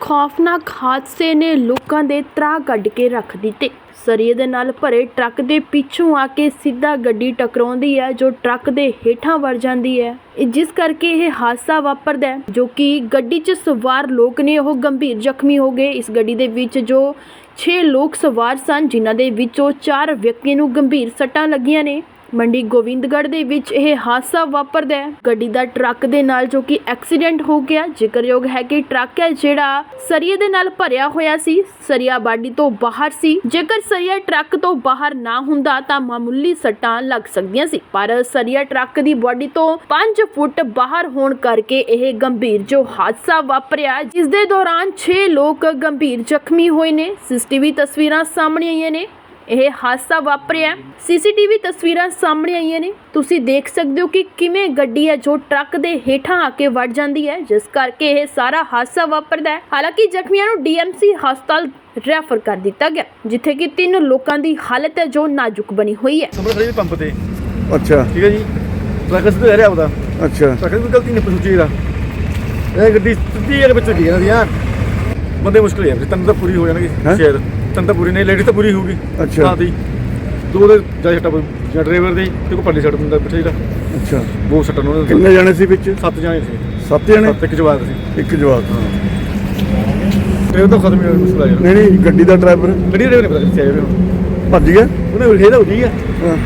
ਖੌਫਨਾਕ ਹਾਦਸੇ ਨੇ ਲੋਕਾਂ ਦੇ ਤਰਾਹ ਕੱਢ ਕੇ ਰੱਖ ਦਿੱਤੇ। ਸਰੀਏ ਦੇ ਨਾਲ ਭਰੇ ਟਰੱਕ ਦੇ ਪਿੱਛੋਂ ਆ ਕੇ ਸਿੱਧਾ ਗੱਡੀ ਟਕਰਾਉਂਦੀ ਹੈ, ਜੋ ਟਰੱਕ ਦੇ ਹੇਠਾਂ ਵੜ ਜਾਂਦੀ ਹੈ। ਜਿਸ ਕਰਕੇ ਇਹ ਹਾਦਸਾ ਵਾਪਰਦਾ ਹੈ, ਜੋ ਕਿ ਗੱਡੀ 'ਚ ਸਵਾਰ ਲੋਕ ਨੇ, ਉਹ ਗੰਭੀਰ ਜ਼ਖਮੀ ਹੋ ਗਏ। ਇਸ ਗੱਡੀ ਦੇ ਵਿੱਚ ਜੋ 6 ਲੋਕ ਸਵਾਰ ਸਨ, ਜਿਨ੍ਹਾਂ ਦੇ ਵਿੱਚੋਂ 4 ਵਿਅਕਤੀਆਂ ਨੂੰ ਗੰਭੀਰ ਸੱਟਾਂ ਲੱਗੀਆਂ ਨੇ। ਮੰਡੀ ਗੋਬਿੰਦਗੜ੍ਹ ਦੇ ਵਿੱਚ ਇਹ ਹਾਦਸਾ ਵਾਪਰਦਾ ਹੈ। ਗੱਡੀ ਦਾ ਟਰੱਕ ਦੇ ਨਾਲ ਜੋ ਕਿ ਐਕਸੀਡੈਂਟ ਹੋ ਗਿਆ, ਜ਼ਿਕਰਯੋਗ ਹੈ ਕਿ ਟਰੱਕ ਹੈ ਜਿਹੜਾ ਸਰੀਏ ਦੇ ਨਾਲ ਭਰਿਆ ਹੋਇਆ ਸੀ, ਸਰੀਆ ਬਾਡੀ ਤੋਂ ਬਾਹਰ ਸੀ। ਜੇਕਰ ਸਰੀਆ ਟਰੱਕ ਤੋਂ ਬਾਹਰ ਨਾ ਹੁੰਦਾ ਤਾਂ ਮਾਮੂਲੀ ਸੱਟਾਂ ਲੱਗ ਸਕਦੀਆਂ ਸੀ। ਪਰ ਸਰੀਆ ਟਰੱਕ ਦੀ ਬਾਡੀ ਤੋਂ 5 ਫੁੱਟ ਬਾਹਰ ਹੋਣ ਕਰਕੇ ਇਹ ਗੰਭੀਰ ਜੋ ਹਾਦਸਾ ਵਾਪਰਿਆ, ਜਿਸ ਦੇ ਦੌਰਾਨ 6 ਲੋਕ ਗੰਭੀਰ ਜ਼ਖਮੀ ਹੋਏ ਨੇ। ਸੀਸੀਟੀਵੀ ਤਸਵੀਰਾਂ ਸਾਹਮਣੇ ਆਈਆਂ ਨੇ। ਇਹ ਹਾਦਸਾ ਵਾਪਰਿਆ। ਸੀਸੀਟੀਵੀ ਤਸਵੀਰਾਂ ਸਾਹਮਣੇ ਆਈਆਂ ਨੇ। ਤੁਸੀਂ ਦੇਖ ਸਕਦੇ ਹੋ ਕਿ ਕਿਵੇਂ ਗੱਡੀ ਹੈ ਜੋ ਟਰੱਕ ਦੇ ਹੇਠਾਂ ਆ ਕੇ ਵੜ ਜਾਂਦੀ ਹੈ। ਜਿਸ ਕਰਕੇ ਇਹ ਸਾਰਾ ਹਾਦਸਾ ਵਾਪਰਦਾ ਹੈ। ਹਾਲਾਂਕਿ ਜ਼ਖਮੀਆਂ ਨੂੰ ਡੀਐਮਸੀ ਹਸਪਤਾਲ ਰੈਫਰ ਕਰ ਦਿੱਤਾ ਗਿਆ। ਜਿੱਥੇ ਕਿ ਤਿੰਨ ਲੋਕਾਂ ਦੀ ਹਾਲਤ ਹੈ ਜੋ ਨਾਜ਼ੁਕ ਬਣੀ ਹੋਈ ਹੈ। ਨੰਬਰ ਖੜੀ ਪੰਪ ਤੇ। ਅੱਛਾ। ਠੀਕ ਹੈ ਜੀ। ਟਰੱਕ ਸਿੱਧਾ ਰਹਿ ਰਿਹਾ ਉਹਦਾ ਅੱਛਾ। ਟਰੱਕ ਦੀ ਕੋਈ ਗਲਤੀ ਨਹੀਂ ਪੁੱਛੀ ਦਾ ਇਹ ਗੱਡੀ ਸਿੱਧੀ ਇਹਦੇ ਵਿੱਚ ਲੱਗੀ ਜਾਂਦੀ ਯਾਰ। ਬੰਦੇ ਮੁਸ਼ਕਲ ਹੈ ਤਨ ਤਾਂ ਪੂਰੀ ਹੋ ਜਾਣਗੇ ਹੈਂ? ਤਨ ਤਾਂ ਪੂਰੀ ਨਹੀਂ ਲੇਡੀ ਤਾਂ ਪੂਰੀ ਹੋਊਗੀ। ਅੱਛਾ। ਹਾਂ ਦੀ। ਦੋ ਦੇ ਜਾ ਸੱਟਾ ਡਰਾਈਵਰ ਦੇ ਤੇ ਕੋ ਪੱਲੀ ਸੱਟ ਬੰਦਾ ਪਿੱਛੇ ਜਿਹੜਾ ਅੱਛਾ। ਉਹ ਸੱਟਾਂ ਨੂੰ ਉਹਦੇ ਕਿੰਨੇ ਜਾਣੇ ਸੀ ਵਿੱਚ? ਸੱਤ ਜਾਣੇ ਸੀ। ਸੱਤ ਜਣੇ? ਸੱਤ ਇੱਕ ਜਵਾਬ ਸੀ। ਇੱਕ ਜਵਾਬ ਤੇ ਉਹ ਤਾਂ ਖਤਮ ਹੀ ਹੋ ਗਿਆ ਆ ਜਾਣਾ ਨਹੀਂ ਨਹੀਂ ਗੱਡੀ ਦਾ ਡਰਾਈਵਰ। ਗੱਡੀ ਦੇ ਨਹੀਂ ਪਤਾ ਕਿੱਥੇ ਆਏ ਵੇ ਹੁਣ। ਭੱਜ ਗਿਆ? ਉਹਨੇ ਉਲਝੇ ਤਾਂ ਉਲਝੀ ਆ। ਹਾਂ।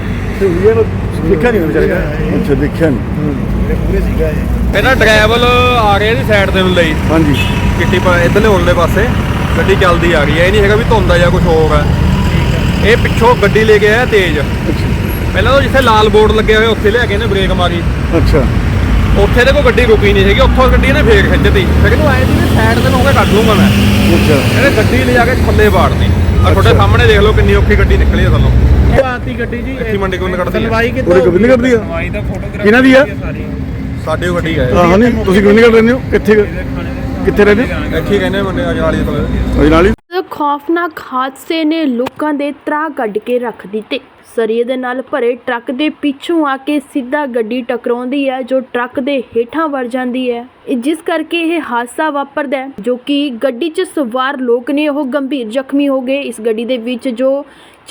ਤੇ ਉਲਝੀ ਆ ਦੇਖਿਆ ਨਹੀਂ ਵਿਚਾਰੇ। ਦਾ ਅੱਛਾ ਦੇਖਿਆ ਨਹੀਂ। ਇਹਨਾਂ ਡਰਾਈਵਰ ਆ ਰਿਹਾ ਜੀ ਸਾਈਡ ਦੇ ਨੂੰ ਲਈ ਹਾਂਜੀ। ਕਿੱਟੀ ਪਾ ਇਧਰਲੇ ਉਰਲੇ ਪਾਸੇ। ਗੱਡੀ ਚੱਲਦੀ ਆ ਰਹੀ ਹੈ ਇਹ ਨਹੀਂ ਹੈਗਾ ਵੀ ਧੁੰਦਾ ਜਾਂ ਕੁਝ ਹੋਰ ਹੈ ਇਹ ਪਿੱਛੋਂ ਗੱਡੀ ਲੈ ਕੇ ਆਇਆ ਤੇਜ਼। ਪਹਿਲਾਂ ਤਾਂ ਜਿੱਥੇ ਲਾਲ ਬੋਰਡ ਲੱਗਿਆ ਹੋਇਆ ਉੱਥੇ ਲਿਆ ਕੇ ਇਹਨੇ ਬ੍ਰੇਕ ਮਾਰੀ। ਅੱਛਾ। ਉੱਥੇ ਤੇ ਕੋਈ ਗੱਡੀ ਰੁਕੀ ਨਹੀਂ ਹੈਗੀ ਉੱਥੋਂ ਗੱਡੀ ਇਹਨੇ ਫੇਰ ਖਿੱਚਤੀ। ਫਿਰ ਇਹਨੂੰ ਆਏ ਸੀ ਸਾਈਡ ਤੇ ਨੂੰ ਕੱਢ ਲੂੰਗਾ ਮੈਂ। ਅੱਛਾ। ਇਹਨੇ ਗੱਡੀ ਲਿਜਾ ਕੇ ਥੱਲੇ ਬਾੜਨੀ ਆ ਤੁਹਾਡੇ ਸਾਹਮਣੇ ਦੇਖ ਲਓ ਕਿੰਨੀ ਔਖੀ ਗੱਡੀ ਨਿਕਲੀ ਆ ਥੱਲੋਂ। ਆਤੀ ਗੱਡੀ ਜੀ ਇੱਥੇ ਮੰਡੀ ਕੋਲ ਕੱਢਦੀ ਆ। ਸਲਵਾਈ ਕਿੱਥੋਂ ਉਹਦੇ ਗੋਬਿੰਦ ਕਰਦੀ ਆ? ਸਲਵਾਈ ਦਾ ਫੋਟੋਗ੍ਰਾਫ ਕਿਹਨਾਂ ਦੀ ਆ? ਸਾਡੇ ਉਹ ਗੱਡੀ ਆਏ ਹਾਂ ਨਹੀਂ ਤੁਸੀਂ ਗੋਬਿੰਦ ਕਰ ਰਹਿੰਦੇ ਹੋ? ਕਿੱਥੇ ਕਿੱਥੇ ਰਹਿੰਦੇ ਇੱਥੇ ਕਹਿੰਦੇ ਮੰਡੇ ਅਜਨਾਲੀ ਕੋਲ ਅਜੇ ਨਾਲ ਹੀ ਇਸ ਖੌਫਨਾਕ ਹਾਦਸੇ ਨੇ ਲੋਕਾਂ ਦੇ ਤਰਾਹ ਕੱਢ ਕੇ ਰੱਖ ਦਿੱਤੇ। ਸਰੀਏ ਦੇ ਨਾਲ ਭਰੇ ਟਰੱਕ ਦੇ ਪਿੱਛੋਂ ਆ ਕੇ ਸਿੱਧਾ ਗੱਡੀ ਟਕਰਾਉਂਦੀ ਹੈ ਜੋ ਟਰੱਕ ਦੇ ਹੇਠਾਂ ਵੜ ਜਾਂਦੀ ਹੈ। ਜਿਸ ਕਰਕੇ ਇਹ ਹਾਦਸਾ ਵਾਪਰਦਾ ਹੈ ਜੋ ਕਿ ਗੱਡੀ 'ਚ ਸਵਾਰ ਲੋਕ ਨੇ ਉਹ ਗੰਭੀਰ ਜ਼ਖਮੀ ਹੋ ਗਏ। ਇਸ ਗੱਡੀ ਦੇ ਵਿੱਚ ਜੋ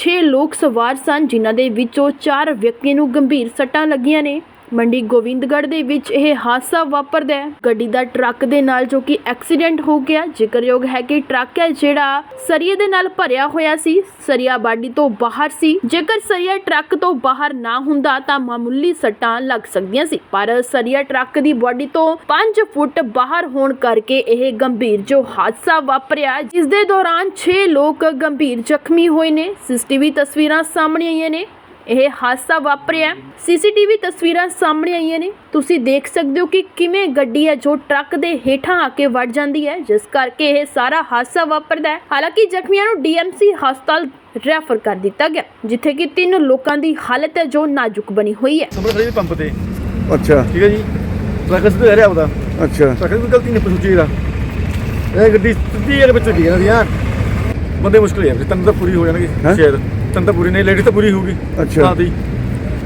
6 ਲੋਕ ਸਵਾਰ ਸਨ ਜਿਨ੍ਹਾਂ ਦੇ ਵਿੱਚੋਂ 4 ਵਿਅਕਤੀਆਂ ਨੂੰ ਗੰਭੀਰ ਸੱਟਾਂ ਲੱਗੀਆਂ ਨੇ। ਮੰਡੀ ਗੋਬਿੰਦਗੜ੍ਹ ਦੇ ਵਿੱਚ ਇਹ ਹਾਦਸਾ ਵਾਪਰਦਾ ਹੈ। ਗੱਡੀ ਦਾ ਟਰੱਕ ਦੇ ਨਾਲ ਜੋ ਕਿ ਐਕਸੀਡੈਂਟ ਹੋ ਗਿਆ, ਜ਼ਿਕਰਯੋਗ ਹੈ ਕਿ ਟਰੱਕ ਹੈ ਜਿਹੜਾ ਸਰੀਏ ਦੇ ਨਾਲ ਭਰਿਆ ਹੋਇਆ ਸੀ, ਸਰੀਆ ਬਾਡੀ ਤੋਂ ਬਾਹਰ ਸੀ। ਜੇਕਰ ਸਰੀਆ ਟਰੱਕ ਤੋਂ ਬਾਹਰ ਨਾ ਹੁੰਦਾ ਤਾਂ ਮਾਮੂਲੀ ਸੱਟਾਂ ਲੱਗ ਸਕਦੀਆਂ ਸੀ। ਪਰ ਸਰੀਆ ਟਰੱਕ ਦੀ ਬਾਡੀ ਤੋਂ 5 ਫੁੱਟ ਬਾਹਰ ਹੋਣ ਕਰਕੇ ਇਹ ਗੰਭੀਰ ਜੋ ਹਾਦਸਾ ਵਾਪਰਿਆ, ਜਿਸ ਦੇ ਦੌਰਾਨ 6 ਲੋਕ ਗੰਭੀਰ ਜ਼ਖਮੀ ਹੋਏ ਨੇ। ਸੀਸੀਟੀਵੀ ਤਸਵੀਰਾਂ ਸਾਹਮਣੇ ਆਈਆਂ ਨੇ। ਇਹ ਹਾਦਸਾ ਵਾਪਰਿਆ ਸੀਸੀਟੀਵੀ ਤਸਵੀਰਾਂ ਸਾਹਮਣੇ ਆਈਆਂ ਨੇ। ਤੁਸੀਂ ਦੇਖ ਸਕਦੇ ਹੋ ਕਿ ਕਿਵੇਂ ਗੱਡੀ ਹੈ ਜੋ ਟਰੱਕ ਦੇ ਹੇਠਾਂ ਆ ਕੇ ਵੜ ਜਾਂਦੀ ਹੈ। ਜਿਸ ਕਰਕੇ ਇਹ ਸਾਰਾ ਹਾਦਸਾ ਵਾਪਰਦਾ ਹੈ। ਹਾਲਾਂਕਿ ਜ਼ਖਮੀਆਂ ਨੂੰ ਡੀਐਮਸੀ ਹਸਪਤਾਲ ਰੈਫਰ ਕਰ ਦਿੱਤਾ ਗਿਆ ਜਿੱਥੇ ਕਿ ਤਿੰਨ ਲੋਕਾਂ ਦੀ ਹਾਲਤ ਹੈ ਜੋ ਨਾਜ਼ੁਕ ਬਣੀ ਹੋਈ ਹੈ। ਨੰਬਰ ਖੜੀ ਪੰਪ ਤੇ। ਅੱਛਾ। ਠੀਕ ਹੈ ਜੀ। ਟਰੱਕ ਸਿੱਧਾ ਰਹਿ ਰਿਹਾ ਉਹਦਾ ਅੱਛਾ। ਟਰੱਕ ਦੀ ਕੋਈ ਗਲਤੀ ਨਹੀਂ ਪੁੱਛੀ ਦਾ ਇਹ ਗੱਡੀ ਸਿੱਧੀ ਇਹਦੇ ਵਿੱਚ ਲੱਗੀ ਜਾਂਦੀ ਯਾਰ ਬੰਦੇ ਮੁਸ਼ਕਲ ਹੈ ਤਨ ਤਾਂ ਪੂਰੀ ਹੋ ਜਾਣਗੇ ਹੈਂ? ਸ਼ਾਇਦ। ਤਨ ਤਾਂ ਪੂਰੀ ਨਹੀਂ ਲੇਡੀ ਤਾਂ ਪੂਰੀ ਹੋਊਗੀ। ਅੱਛਾ। ਹਾਂ ਦੀ।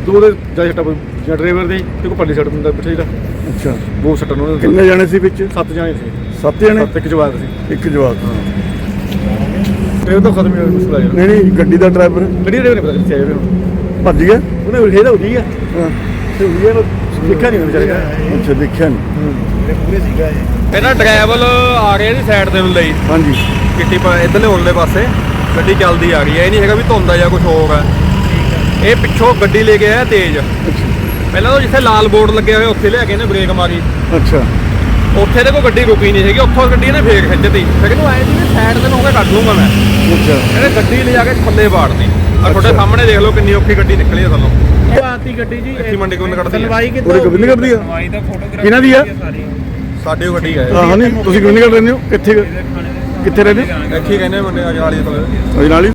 ਦੋ ਦੇ ਜਾ ਸੱਟਾ ਜਾਂ ਡਰਾਈਵਰ ਦੇ ਤੇ ਕੋ ਪੱਲੀ ਸੱਟ ਬੰਦਾ ਪਿੱਛੇ ਜਿਹੜਾ ਅੱਛਾ। ਉਹ ਸੱਟਾਂ ਨੂੰ ਉਹਦੇ ਕਿੰਨੇ ਜਾਣੇ ਸੀ ਵਿੱਚ? ਸੱਤ ਜਾਣੇ ਸੀ। ਸੱਤ ਜਣੇ? ਸੱਤ ਇੱਕ ਜਵਾਬ ਸੀ। ਇੱਕ ਜਵਾਬ ਤੇ ਉਹ ਤਾਂ ਖਤਮ ਹੀ ਹੋ ਗਿਆ ਆ ਜਾਣਾ। ਨਹੀਂ ਨਹੀਂ ਗੱਡੀ ਦਾ ਡਰਾਈਵਰ ਗੱਡੀ ਦੇ ਨਹੀਂ ਪਤਾ ਕਿੱਥੇ ਵੇ ਹੁਣ। ਭੱਜ ਗਿਆ? ਉਹਨੇ ਉਲਝੇ ਤਾਂ ਉਲਝੀ ਆ। ਹਾਂ। ਤੇ ਉਲਝੇ ਨੂੰ ਦੇਖਿਆ ਨਹੀਂ ਵਿਚਾਰੇ ਦਾ। ਅੱਛਾ ਦੇਖਿਆ ਨਹੀਂ। ਇਹਨਾਂ ਡਰਾਈਵਰ ਆ ਰਿਹਾ ਜੀ ਸਾਈਡ ਦੇ ਨੂੰ ਲਈ ਹਾਂਜੀ। ਕਿੱਟੀ ਪਾ ਇਧਰਲੇ ਉਰਲੇ ਪਾਸੇ। ਗੱਡੀ ਚੱਲਦੀ ਆ ਰਹੀ ਹੈ ਇਹ ਨਹੀਂ ਹੈਗਾ ਵੀ ਧੁੰਦਾ ਜਾਂ ਕੁਝ ਹੋਰ ਹੈ ਇਹ ਪਿੱਛੋਂ ਗੱਡੀ ਲੈ ਕੇ ਆਇਆ ਤੇਜ਼। ਪਹਿਲਾਂ ਤਾਂ ਜਿੱਥੇ ਲਾਲ ਬੋਰਡ ਲੱਗਿਆ ਹੋਇਆ ਉੱਥੇ ਲਿਆ ਕੇ ਇਹਨੇ ਬ੍ਰੇਕ ਮਾਰੀ। ਅੱਛਾ। ਉੱਥੇ ਤੇ ਕੋਈ ਗੱਡੀ ਰੁਕੀ ਨਹੀਂ ਹੈਗੀ ਉੱਥੋਂ ਗੱਡੀ ਇਹਨੇ ਫੇਰ ਖਿੱਚਤੀ। ਫਿਰ ਇਹਨੂੰ ਆਏ ਸੀ ਸਾਈਡ ਤੇ ਨੂੰ ਹੋ ਕੇ ਕੱਢ ਲੂੰਗਾ ਮੈਂ। ਅੱਛਾ। ਇਹਨੇ ਗੱਡੀ ਲਿਜਾ ਕੇ ਥੱਲੇ ਬਾੜਨੀ ਆ ਤੁਹਾਡੇ। ਸਾਹਮਣੇ ਦੇਖ ਲਓ ਕਿੰਨੀ ਔਖੀ ਗੱਡੀ ਨਿਕਲੀ ਆ ਥੱਲੋਂ। ਉਹ ਆਤੀ ਗੱਡੀ ਜੀ ਇੱਥੇ ਮੰਡੀ ਕੋਲ ਕੱਢਦੀ ਆ। ਸਲਵਾਈ ਕਿੱਥੋਂ ਗੋਬਿੰਦ ਕਰਦੀ ਆ? ਸਲਵਾਈ ਦਾ ਫੋਟੋਗ੍ਰਾਫ ਕਿਹਨਾਂ ਦੀ ਆ? ਸਾਡੇ ਉਹ ਗੱਡੀ ਹਾਂ ਨਹੀਂ ਤੁਸੀਂ ਗੋਬਿੰਦ ਕਰ ਰਹਿੰਦੇ ਹੋ? ਕਿੱਥੇ ਕਿੱਥੇ ਰਹਿੰਦੇ ਇੱਥੇ ਹੀ ਕਹਿੰਦੇ ਮੰਡੇ ਅਜਨਾਲੀ ਦੇ ਕੋਲ। ਅਜੇ ਨਾਲ ਹੀ